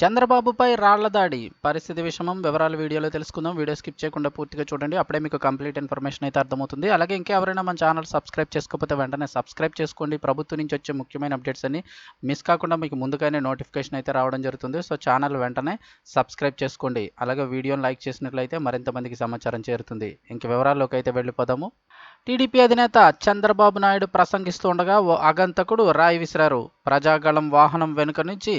చంద్రబాబుపై రాళ్ళ దాడి. పరిస్థితి విషమం. వివరాలు వీడియోలో తెలుసుకుందాం. వీడియో స్కిప్ చేయకుండా పూర్తిగా చూడండి. అప్పుడే మీకు కంప్లీట్ ఇన్ఫర్మేషన్ అయితే అర్థమవుతుంది. అలాగే ఇంకెవరైనా మన ఛానల్ సబ్స్క్రైబ్ చేసుకోకపోతే వెంటనే సబ్స్క్రైబ్ చేసుకోండి. ప్రభుత్వం నుంచి వచ్చే ముఖ్యమైన అప్డేట్స్ అన్ని మిస్ కాకుండా మీకు ముందుగానే నోటిఫికేషన్ అయితే రావడం జరుగుతుంది. సో ఛానల్ వెంటనే సబ్స్క్రైబ్ చేసుకోండి. అలాగే వీడియోని లైక్ చేసినట్లయితే మరింత మందికి సమాచారం చేరుతుంది. ఇంక వివరాల్లోకి అయితే వెళ్ళిపోదాము. టీడీపీ అధినేత చంద్రబాబు నాయుడు ప్రసంగిస్తూ ఉండగా ఓ అగంతకుడు రాయి విసిరారు. ప్రజాగళం వాహనం వెనుక నుంచి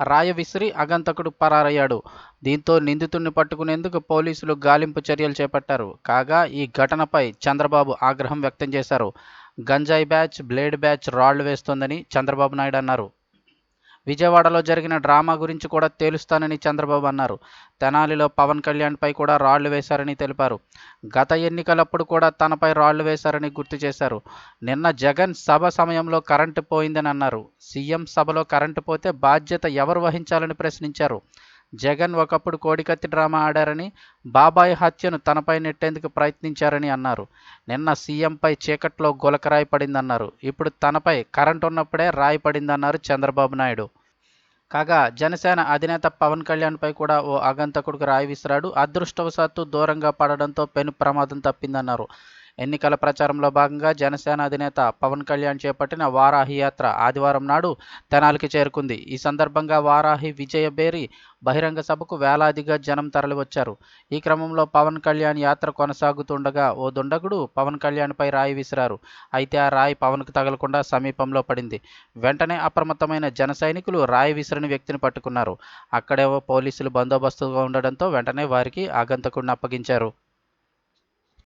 రాయ విసిరి అగంతకుడు పరారయ్యాడు. దీంతో నిందితుడిని పట్టుకునేందుకు పోలీసులు గాలింపు చర్యలు చేపట్టారు. కాగా ఈ ఘటనపై చంద్రబాబు ఆగ్రహం వ్యక్తం చేశారు. గంజాయి బ్యాచ్ బ్లేడ్ బ్యాచ్ రాళ్ళు వేస్తోందని చంద్రబాబు నాయుడు అన్నారు. విజయవాడలో జరిగిన డ్రామా గురించి కూడా తేలుస్తానని చంద్రబాబు అన్నారు. తెనాలిలో పవన్ కళ్యాణ్పై కూడా రాళ్ళు వేశారని తెలిపారు. గత ఎన్నికలప్పుడు కూడా తనపై రాళ్ళు వేశారని గుర్తు చేశారు. నిన్న జగన్ సభ సమయంలో కరెంటు పోయిందని అన్నారు. సీఎం సభలో కరెంటు పోతే బాధ్యత ఎవరు వహించాలని ప్రశ్నించారు. జగన్ ఒకప్పుడు కోడికత్తి డ్రామా ఆడారని బాబాయ్ హత్యను తనపై నెట్టేందుకు ప్రయత్నించారని అన్నారు. నిన్న సీఎంపై చీకట్లో గులకరాయి పడిందన్నారు ఇప్పుడు తనపై కరెంట్ ఉన్నప్పుడే రాయి పడిందన్నారు చంద్రబాబు నాయుడు. కాగా జనసేన అధినేత పవన్ కళ్యాణ్పై కూడా ఓ ఆగంతకుడికి రాయి విసిరాడు. అదృష్టవశాత్తు దూరంగా పడడంతో పెను ప్రమాదం తప్పిందన్నారు. ఎన్నికల ప్రచారంలో భాగంగా జనసేన అధినేత పవన్ కళ్యాణ్ చేపట్టిన వారాహి యాత్ర ఆదివారం నాడు తెనాలికి చేరుకుంది. ఈ సందర్భంగా వారాహి విజయబేరి బహిరంగ సభకు వేలాదిగా జనం తరలివచ్చారు. ఈ క్రమంలో పవన్ కళ్యాణ్ యాత్ర కొనసాగుతుండగా ఓ దుండగుడు పవన్ కళ్యాణ్పై రాయి విసిరారు. అయితే ఆ రాయి పవన్కు తగలకుండా సమీపంలో పడింది. వెంటనే అప్రమత్తమైన జన సైనికులు రాయి విసిరిన వ్యక్తిని పట్టుకున్నారు. అక్కడేవో పోలీసులు బందోబస్తుగా ఉండడంతో వెంటనే వారికి ఆగంతకుడిని అప్పగించారు.